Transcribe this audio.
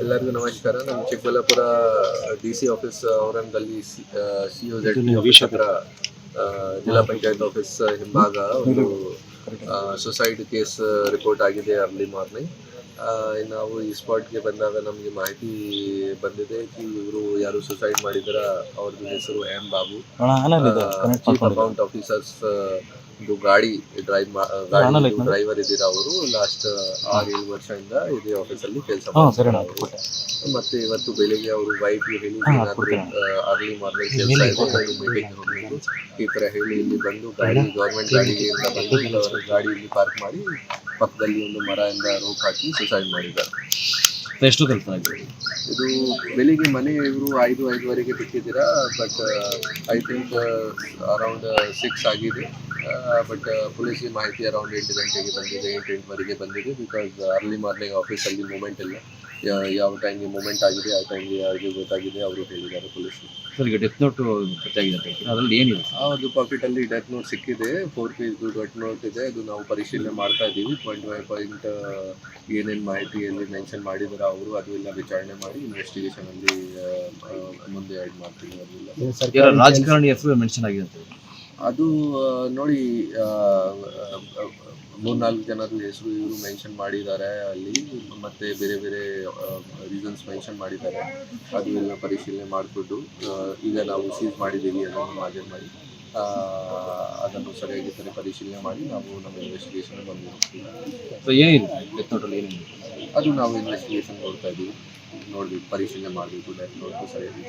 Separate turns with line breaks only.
ಎಲ್ಲರಿಗೂ ನಮಸ್ಕಾರ. ನಮ್ಮ ಚಿಕ್ಕಬಳ್ಳಾಪುರ ಡಿ ಸಿ ಆಫೀಸ್ ಔರಂಗಲ್ಲಿ ಸಿ ಒ ಜೆಡ್ ಹತ್ರ ಜಿಲ್ಲಾ ಪಂಚಾಯತ್ ಆಫೀಸ್ ಹಿಂಭಾಗ ಒಂದು ಸುಸೈಡ್ ಕೇಸ್ ರಿಪೋರ್ಟ್ ಆಗಿದೆ ಅರ್ಲಿ ಮಾರ್ನಿಂಗ್ ನಾವು ಈ ಸ್ಪಾಟ್ಗೆ ಬಂದಾಗ ನಮಗೆ ಮಾಹಿತಿ ಬಂದಿದೆ ಕಿ ಇವರು ಯಾರು ಸುಸೈಡ್ ಮಾಡಿದ್ರ ಅವ್ರದ್ದು ಹೆಸರು M Babu. Chief account officers ಇದು ಗಾಡಿ ಡ್ರೈವ್ ಗಾಡಿ ಡ್ರೈವರ್ ಇದ್ದೀರಾ ಅವರು? ಲಾಸ್ಟ್ ಆರು ಏಳು ವರ್ಷದಿಂದ ಇದೇ ಆಫೀಸಲ್ಲಿ ಕೆಲಸ ಮಾಡ್ತಾರೆ ಮತ್ತೆ ಇವತ್ತು ಬೆಳಿಗ್ಗೆ ಅವರು ವೈಫ್ ಹೇಳಿ ಅರ್ಲಿ ಮಾರ್ನಿಂಗ್ ಕೆಲಸ ಇದೆ ನಾನು ಮೀಟಿಂಗ್ ಹೋಗ್ಬೇಕು ಈ ತರ ಹೇಳಿ ಇಲ್ಲಿ ಬಂದು ಗಾಡಿ ಗೌರ್ಮೆಂಟ್ ಗಾಡಿಗೆ ಅಂತ ಬಂದು ಗಾಡಿ ಇಲ್ಲಿ ಪಾರ್ಕ್ ಮಾಡಿ ಪಕ್ಕದಲ್ಲಿ ಒಂದು ಮರದಿಂದ ರೋಪ್ ಹಾಕಿ ಸುಸೈಡ್ ಮಾಡಿದ್ದಾರೆ.
ಎಷ್ಟು ಕೆಲಸ ಆಗಿದೆ
ಇದು ಬೆಳಿಗ್ಗೆ ಮನೆ ಇವರು ಐದು ಐದುವರೆಗೆ ಬಿಟ್ಟಿದ್ದೀರಾ but I think around six ಆಗಿದೆ. ಬಟ್ ಪೊಲೀಸ್ ಮಾಹಿತಿ ಅರೌಂಡ್ ಎಂಟು ಗಂಟೆಗೆ ಬಂದಿದೆ ಎಂಟು ಎಂಟುವರೆಗೆ ಬಂದಿದೆ ಬಿಕಾಸ್ ಅರ್ಲಿ ಮಾರ್ನಿಂಗ್ ಆಫೀಸಲ್ಲಿ ಮೂಮೆಂಟ್ ಇಲ್ಲ. ಯಾವ ಟೈಮ್ಗೆ ಮೂಮೆಂಟ್ ಆಗಿದೆ ಆ ಟೈಮ್ಗೆ ಯಾರಿಗೆ ಗೊತ್ತಾಗಿದೆ ಅವರು ಹೇಳಿದ್ದಾರೆ ಪೊಲೀಸ್
ಸರ್ ಈಗ ಡೆತ್ ನೋಟ್ ಗೊತ್ತಾಗಿದೆ ಅದರಲ್ಲಿ ಏನಿದೆ?
ಅದು ಪಾಕೆಟಲ್ಲಿ ಡೆತ್ ನೋಟ್ ಸಿಕ್ಕಿದೆ ಫೋರ್ ಪೇಜ್ದು ಡೆತ್ ನೋಟ್ ಇದೆ ಅದು ನಾವು ಪರಿಶೀಲನೆ ಮಾಡ್ತಾ ಇದ್ದೀವಿ. ಪಾಯಿಂಟ್ ಬೈ ಪಾಯಿಂಟ್ ಏನೇನು ಮಾಹಿತಿಯಲ್ಲಿ ಮೆನ್ಷನ್ ಮಾಡಿದಾರೆ ಅವರು ಅದು ಎಲ್ಲ ವಿಚಾರಣೆ ಮಾಡಿ ಇನ್ವೆಸ್ಟಿಗೇಷನ್ ಅಲ್ಲಿ ಮುಂದೆ ಆ್ಯಡ್ ಮಾಡ್ತೀವಿ ಅದೆಲ್ಲ
ರಾಜಕಾರಣಿ ಹೆಸರು ಮೆನ್ಷನ್ ಆಗಿದೆ ಅಂತ
ಅದು ನೋಡಿ ಮೂರ್ನಾಲ್ಕು ಜನರ ಹೆಸರು ಇವರು ಮೆನ್ಷನ್ ಮಾಡಿದ್ದಾರೆ ಅಲ್ಲಿ ಮತ್ತೆ ಬೇರೆ ಬೇರೆ ರೀಸನ್ಸ್ ಮೆನ್ಷನ್ ಮಾಡಿದ್ದಾರೆ. ಅದು ಎಲ್ಲ ಪರಿಶೀಲನೆ ಮಾಡಿಬಿಟ್ಟು ಈಗ ನಾವು ಸೀಸ್ ಮಾಡಿದ್ದೀವಿ ಅದನ್ನು ಮಾಜರ್ ಮಾಡಿ ಆ, ಅದನ್ನು ಸರಿಯಾಗಿ ಸರಿ ಪರಿಶೀಲನೆ ಮಾಡಿ ನಾವು ನಮ್ಮ ಇನ್ವೆಸ್ಟಿಗೇಷನ್ ಬಂದಿರ್ತೀವಿ
ಸೊ ಏನಿಲ್ಲ ಏನಿದೆ?
ಅದು ನಾವು ಇನ್ವೆಸ್ಟಿಗೇಷನ್ ನೋಡ್ತಾ ಇದ್ದೀವಿ. ನೋಡ್ಬೇಕು ಪರಿಶೀಲನೆ ಮಾಡಬೇಕು ಸರಿಯಾಗಿ